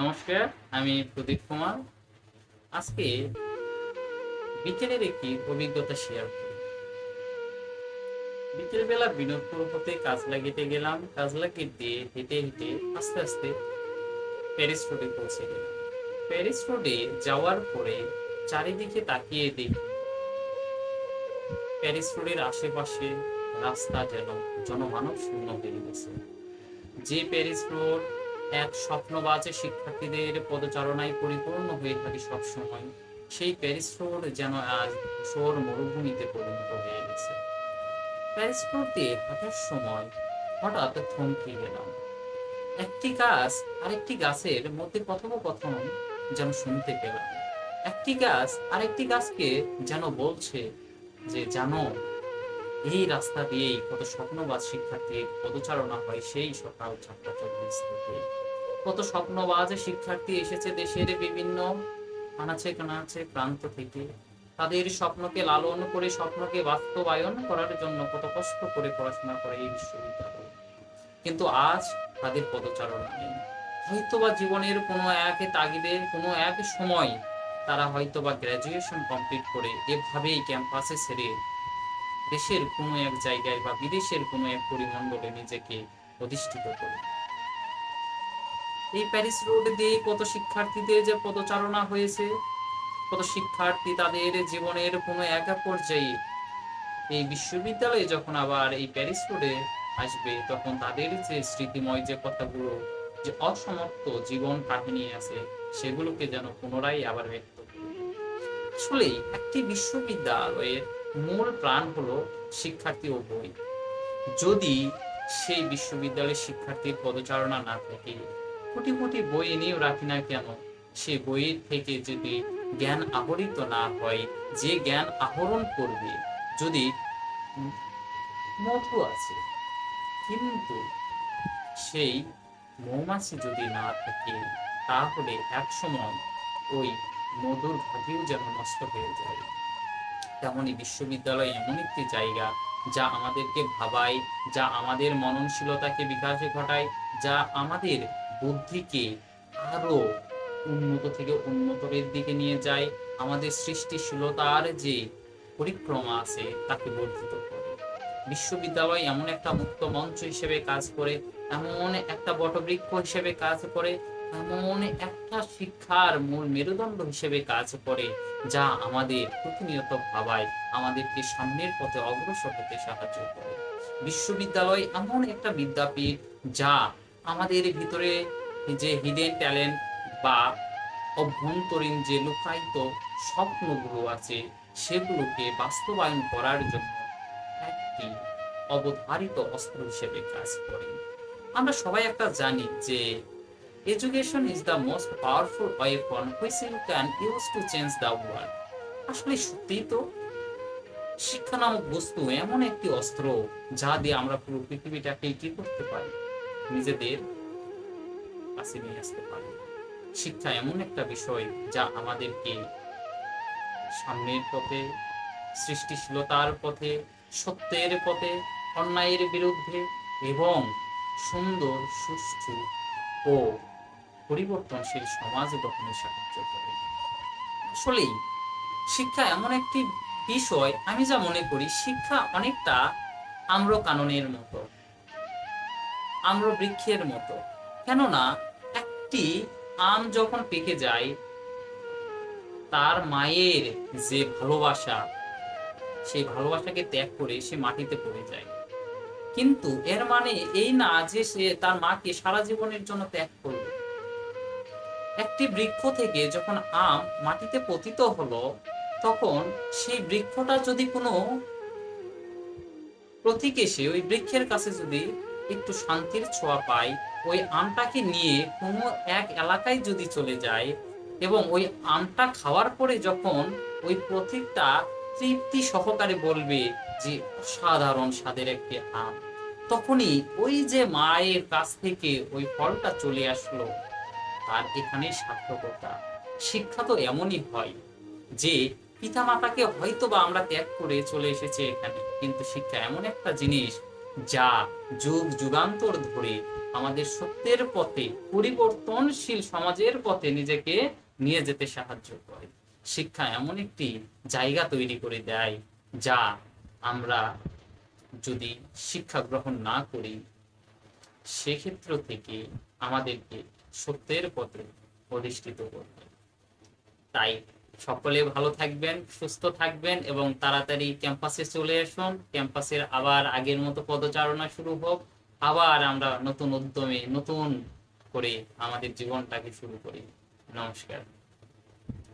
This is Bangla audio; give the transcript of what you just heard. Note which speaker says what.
Speaker 1: নমস্কার, আমি প্রদীপ কুমার। আজকে বিকেলের একটি অভিজ্ঞতা শেয়ার করি বিকেলবেলা বিনোদপুর হতে কাজ লাগিতে গেলাম। কাজ লাগিতে হেঁটে হেঁটে আস্তে আস্তে প্যারিস রোডে পৌঁছে গেলাম। প্যারিস রোডে যাওয়ার পরে চারিদিকে তাকিয়ে দেখি প্যারিস রোডের আশেপাশে রাস্তা যেন জনমানব শূন্য হয়ে গেছে। যে প্যারিস রোড এক স্বপ্নবাজে শিক্ষার্থীদের পদচারণায় পরিপূর্ণ হয়ে থাকে সবসময়। সেই প্যারিস রোড যেন আজ ধূসর মরুভূমিতে পরিণত হয়ে গেছে। প্যারিস রোড দিয়ে হাঁটার সময় হঠাৎ থমকে গেলাম। একটি গাছ, আরেকটি গাছের মধ্যে কথোপকথন যেন শুনতে পেলাম। একটি গাছ, আরেকটি গাছকে যেন বলছে যে, জানো, এই রাস্তা দিয়েই কত স্বপ্নবাদ শিক্ষার্থীর পদচারণা হয় সেই সকাল চারটা চল্লিশ থেকে। কত স্বপ্ন স্বপ্নবাজ শিক্ষার্থী এসেছে দেশের বিভিন্ন আনাচে কানাচে প্রান্ত থেকে, তাদের স্বপ্নকে লালন করে, স্বপ্নকে বাস্তবায়ন করার জন্য কত কষ্ট করে পড়াশোনা করে এই বিশ্ববিদ্যালয়। কিন্তু আজ তাদের পদচারণা নেই। হয়তোবা জীবনের কোনো এক তাগিদে, কোনো এক সময় তারা হয়তোবা গ্র্যাজুয়েশন কমপ্লিট করে এভাবেই ক্যাম্পাসে ছেড়ে দেশের কোনো এক জায়গায় বা বিদেশের কোনো এক পরিমণ্ডলে নিজেকে প্রতিষ্ঠিত করে। এই প্যারিস রোড দিয়ে কত শিক্ষার্থীদের যে পদচারণা হয়েছে, কত শিক্ষার্থী তাদের জীবনের কোনো এক পর্যায়ে এই বিশ্ববিদ্যালয়ে যখন আবার এই প্যারিস রোডে আসবে, তখন তাদের যে স্মৃতিময় যে কথাগুলো, যে অসমাপ্ত জীবন কাহিনী আছে, সেগুলোকে যেন পুনরায় আবার ব্যক্ত আসলে একটি বিশ্ববিদ্যালয়ের মূল প্রাণ হলো শিক্ষার্থী ও বই। যদি সেই বিশ্ববিদ্যালয়ের শিক্ষার্থীর পদচারণা না থাকে কোটি কোটি বই এনেও রাখি না কেন? সে বইয়ের থেকে যদি জ্ঞান আহরিত না হয়, যে জ্ঞান আহরণ করবে, যদি মধু আছে, কিন্তু সেই মৌমাছি যদি না থাকে, তাহলে একসময় ওই মধুর ভাগেও যেন নষ্ট হয়ে যায়। তেমনই বিশ্ববিদ্যালয় এমন একটি জায়গা যা আমাদেরকে ভাবায়, যা আমাদের মননশীলতাকে বিকাশে ঘটায়, যা আমাদের বুদ্ধিকে আরও উন্নত থেকে উন্নতরের দিকে নিয়ে যায়। আমাদের সৃষ্টিশীলতার যে পরিক্রমা আছে, তাকে বর্ধিত করে। বিশ্ববিদ্যালয় এমন একটা মুক্ত মঞ্চ হিসেবে কাজ করে, এমন একটা বটবৃক্ষ হিসেবে কাজ করে, এমন একটা শিক্ষার মূল মেরুদণ্ড হিসেবে কাজ করে, যা আমাদের প্রতিনিয়ত ভাবায়, আমাদেরকে সামনের পথে অগ্রসর হতে সাহায্য করে। বিশ্ববিদ্যালয় এমন একটা বিদ্যাপীঠ যা আমাদের ভিতরে যে হিডেন ট্যালেন্ট বা অভ্যন্তরীণ যে লুকায়িত স্বপ্নগুলো আছে, সেগুলোকে বাস্তবায়ন করার জন্য একটি অবধারিত অস্ত্র হিসেবে কাজ করে। আমরা সবাই একটা জানি যে education is the most powerful weapon which you can use to change the world আসলে সত্যিই তো শিক্ষা নামক বস্তু এমন একটি অস্ত্র যা দিয়ে আমরা পুরো পৃথিবীটাকে কি করতে পারি? নিজেদের কাছে নিয়ে আসতে পারি। শিক্ষা এমন একটা বিষয় যা আমাদেরকে সামনের পথে, সৃষ্টিশীলতার পথে, সত্যের পথে, অন্যায়ের বিরুদ্ধে এবং সুন্দর, সুষ্ঠু ও পরিবর্তনশীল সমাজ গঠনে সাহায্য করে। আসলেই শিক্ষা এমন একটি বিষয়, আমি যা মনে করি, শিক্ষা অনেকটা আম্র কাননের মতো। আম্র বৃক্ষের মতো। কেননা, একটি আম যখন পেকে যায়, তার মায়ের যে ভালোবাসা, সেই ভালোবাসাকে ত্যাগ করে সে মাটিতে পড়ে যায়। কিন্তু এর মানে এই না যে সে তার মাকে সারা জীবনের জন্য ত্যাগ করবে। একটি বৃক্ষ থেকে যখন আম মাটিতে পতিত হলো, তখন সেই বৃক্ষটা যদি কোনো প্রতীক এসে ওই বৃক্ষের কাছে যদি একটু শান্তির ছোঁয়া পায় ওই আমটাকে নিয়ে কোনো এক এলাকায় যদি চলে যায় এবং ওই আমটা খাওয়ার পরে যখন ওই প্রতীকটা তৃপ্তি সহকারে বলবে যে অসাধারণ স্বাদের একটি আম, তখনই ওই যে মায়ের কাছ থেকে ওই ফলটা চলে আসলো। তার এখানে সার্থকতা। শিক্ষা তো এমনই হয় যে পিতা মাতাকে হয়তো বা আমরা ত্যাগ করে চলে এসেছে এখানে, কিন্তু শিক্ষা এমন একটা জিনিস যা যুগ যুগান্তর ধরে আমাদের সত্যের পথে, পরিবর্তনশীল সমাজের পথে নিজেকে নিয়ে যেতে সাহায্য করে। শিক্ষা এমন একটি জায়গা তৈরি করে দেয় যা আমরা যদি শিক্ষা গ্রহণ না করি, সেক্ষেত্র থেকে আমাদেরকে সত্যের পথে অধিষ্ঠিত করবে তাই সকলে ভালো থাকবেন, সুস্থ থাকবেন এবং তাড়াতাড়ি ক্যাম্পাসে চলে আসুন। ক্যাম্পাসের আবার আগের মতো পদচারণা শুরু হোক। আবার আমরা নতুন উদ্যমে নতুন করে আমাদের জীবনটাকে শুরু করি। নমস্কার।